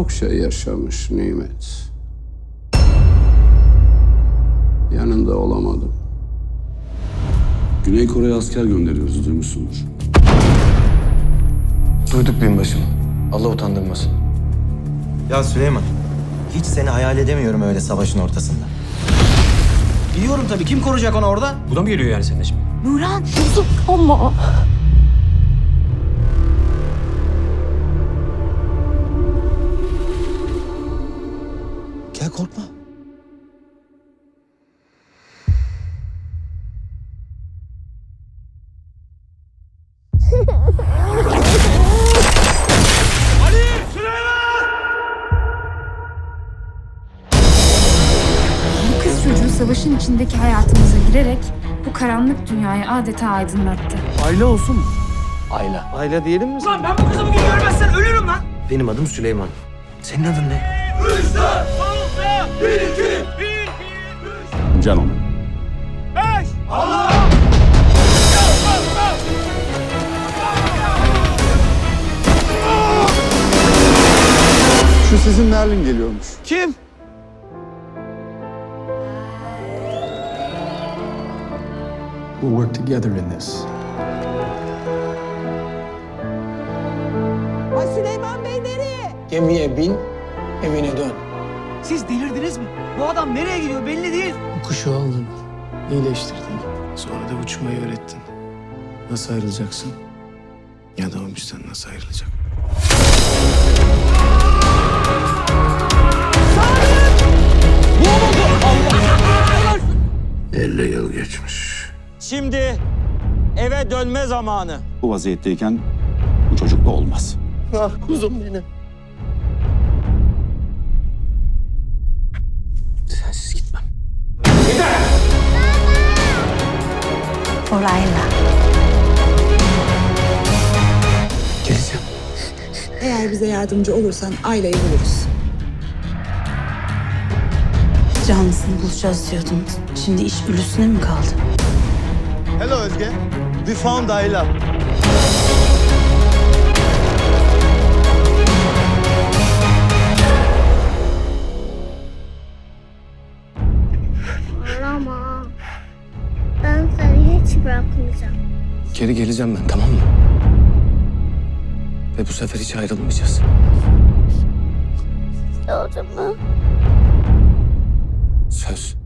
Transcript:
çok şey yaşamış Nimet. Yanında olamadım. Güney Kore'ye asker gönderiyoruz duymuşsundur. Duyduk binbaşım. Allah utandırmasın. Ya Süleyman, hiç seni hayal edemiyorum öyle savaşın ortasında. Biliyorum tabii, kim koruyacak onu orada? Bu da mı geliyor yani senin şimdi? Nurhan kızım Gel korkma. Bu kız çocuğu savaşın içindeki hayatımıza girerek bu karanlık dünyayı adeta aydınlattı. Ayla. Ayla diyelim mi? Lan ben bu kızı bugün görmezsen ölürüm lan. Benim adım Süleyman. Senin adın ne? Can onu. Şu sizin Merlin geliyormuş. Kim? We'll work together in this. Ay Süleyman Bey nereye? Gemiye bin, evine dön. Siz delirdiniz mi? Bu adam nereye gidiyor belli değil. Bu kuşu aldın, iyileştirdin. Sonra da uçmayı öğrettin. Nasıl ayrılacaksın? Ya da o bizden nasıl ayrılacak? Elli yıl geçmiş. Şimdi eve dönme zamanı. Bu vaziyetteyken bu çocukla olmaz. Ah kuzum benim. Sensiz gitmem. Orayla. Geleceğim. Eğer bize yardımcı olursan Ayla'yı buluruz. Canlısını bulacağız diyordun. Şimdi iş ölüsüne mi kaldı? Hello Özge. We found Ayla. Bırakmayacağım. Geri geleceğim ben, tamam mı? Ve bu sefer hiç ayrılmayacağız. Doğru mu? Söz.